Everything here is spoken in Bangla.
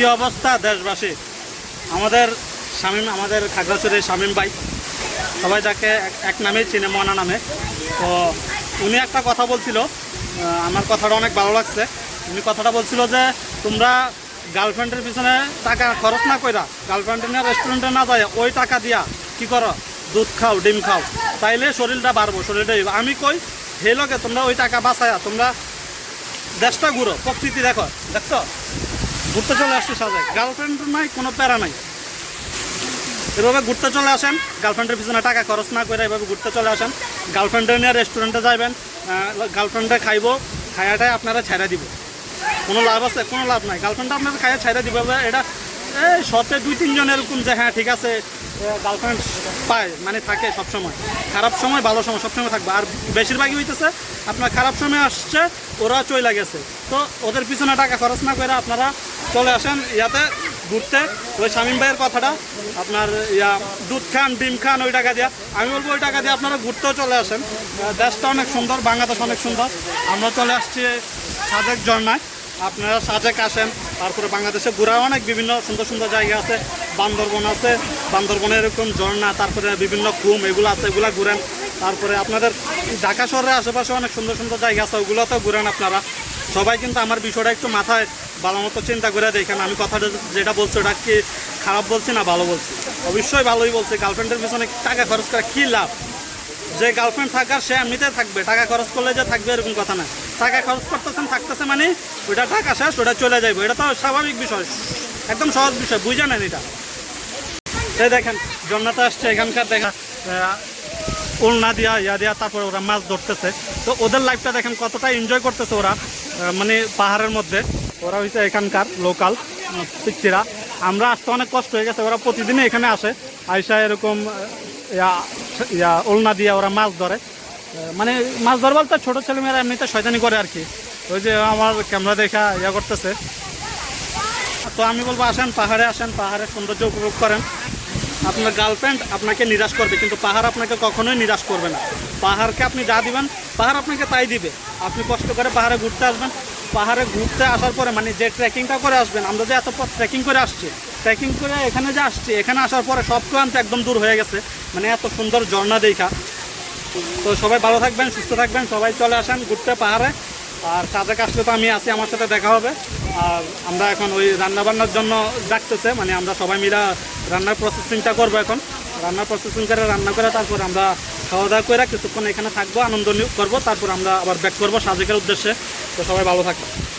কি অবস্থা দেশবাসী? আমাদের শামীম, আমাদের খাগড়াছড়ির শামীম ভাই, সবাই তাকে এক- নামেই চিনে মনা নামে। তো উনি একটা কথা বলছিল আমার কথাটা অনেক ভালো লাগছে। উনি কথাটা বলছিল যে, তোমরা গার্লফ্রেন্ডের পিছনে টাকা খরচ না কইরা গার্লফ্রেন্ডে নিয়ে রেস্টুরেন্টে না যায় ওই টাকা দিয়া কি করো? দুধ খাও, ডিম খাও। তাইলে শরীরটা বাড়বো, শরীরটা আমি কই, হে লোকে, তোমরা ওই টাকা বাঁচায়া, তোমরা দেশটা ঘুরো। প্রকৃতি দেখো, দেখছ? ঘুরতে চলে আসছে সাজে। গার্লফ্রেন্ড নাই, কোনো প্যারা নাই। এভাবে ঘুরতে চলে আসেন গার্লফ্রেন্ডের পিছনে টাকা খরচ না করে এভাবে ঘুরতে চলে আসেন। গার্লফ্রেন্ডে নিয়ে রেস্টুরেন্টে যাবেন গার্লফ্রেন্ডে খাইবো খায়াটাই আপনারা ছেড়ে দিব। কোনো লাভ আছে? কোনো লাভ নাই। গার্লফ্রেন্ডটা আপনারা খাইয়া ছেড়ে দিব। এটা, এই শতে দুই, তিনজন এরকম যে হ্যাঁ ঠিক আছে গার্লফ্রেন্ড পায়। মানে থাকে সবসময়। খারাপ সময়, ভালো সময়, সবসময় থাকবে। আর বেশিরভাগই হইতেছে, আপনার খারাপ সময় আসছে, ওরা চলে গেছে। তো ওদের পিছনে টাকা খরচ না করে আপনারা চলে আসেন ইয়াতে ঘুরতে। ওই শামীম ভাইয়ের কথাটা, আপনার ইয়া, দুধ খান, ডিম খান, ওই টাকা দিয়া। আমি বলব ওই টাকা দিয়ে আপনারা ঘুরতেও চলে আসেন। দেশটা অনেক সুন্দর, বাংলাদেশ অনেক সুন্দর। আমরা চলে আসছি সাজেক ঝর্ণায়। আপনারা সাজেক আসেন, তারপরে বাংলাদেশে ঘোরার অনেক বিভিন্ন সুন্দর সুন্দর জায়গা আছে। বান্দরবন আছে, বান্দরবনে এরকম ঝর্ণা, তারপরে বিভিন্ন কুম এগুলো আছে, এগুলো ঘুরেন। তারপরে আপনাদের ঢাকা শহরের আশেপাশে অনেক সুন্দর সুন্দর জায়গা আছে, ওগুলোতেও ঘুরেন আপনারা। সবাই কিন্তু আমার বিষয়টা একটু মাথায় ভালো মতো চিন্তা করে দেখেন আমি কথাটা যেটা বলছি ওটা কি খারাপ বলছি না ভালো বলছি? অবশ্যই ভালোই বলছি গার্লফ্রেন্ডের পিছনে টাকা খরচ করা কী লাভ? যে গার্লফ্রেন্ড থাকার সে এমনিতে থাকবে, টাকা খরচ করলে যে থাকবে এরকম কথা না। টাকা খরচ করতেছেন, থাকতেছে মানে ওইটা টাকা শেষ ওটা চলে যাবে এটা তো স্বাভাবিক বিষয়, একদম সহজ বিষয়, বুঝে নেন এটা। এই দেখেন, জন্নাতে আসছে, এখানকার দেখা ওলনা দিয়া, ইয়া দিয়া, তারপরে ওরা মাছ ধরতেছে। তো ওদের লাইফটা দেখেন কতটা এনজয় করতেছে ওরা মানে পাহাড়ের মধ্যে। ওরা হচ্ছে এখানকার লোকাল পিচ্ছিরা আমরা আসতে অনেক কষ্ট হয়ে গেছে, ওরা প্রতিদিনই এখানে আসে। আইসা এরকম ইয়া ওলনা দিয়ে ওরা মাছ ধরে। মানে মাছ ধর বলতে ছোটো ছেলেমেয়েরা এমনিতে শয়তানি করে আর কি। ওই যে আমার ক্যামেরা দেখা ইয়া করতেছে। তো আমি বলব, আসেন, পাহাড়ে আসেন, পাহাড়ের সৌন্দর্য উপভোগ করেন। আপনার গার্লফ্রেন্ড আপনাকে নিরাশ করবে, কিন্তু পাহাড় আপনাকে কখনোই নিরাশ করবে না। পাহাড়কে আপনি যা দিবেন, পাহাড় আপনাকে তাই দিবে। আপনি কষ্ট করে পাহাড়ে ঘুরতে আসবেন পাহাড়ে ঘুরতে আসার পরে মানে যে ট্রেকিংটা করে আসবেন, আমরা যে এত পথ ট্রেকিং করে আসছি ট্রেকিং করে এখানে যে আসছি, এখানে আসার পরে সব ক্লান্ত একদম দূর হয়ে গেছে। মানে এত সুন্দর ঝর্ণা দেখা। তো সবাই ভালো থাকবেন, সুস্থ থাকবেন, সবাই চলে আসেন ঘুরতে পাহাড়ে। আর সাজেক আসলে তো আমি আছি, আমার সাথে দেখা হবে। আর আমরা এখন ওই রান্নাবান্নার জন্য ডাকতেছে মানে আমরা সবাই মিলে রান্নার প্রসেসিংটা করব এখন। রান্নার প্রসেসিং করে রান্না করে তারপর আমরা খাওয়া দাওয়া করে কিছুক্ষণ এখানে থাকব, আনন্দ করব, তারপর আমরা আবার ব্যাক করব সাজেকের উদ্দেশ্যে। তো সবাই ভালো থাকবে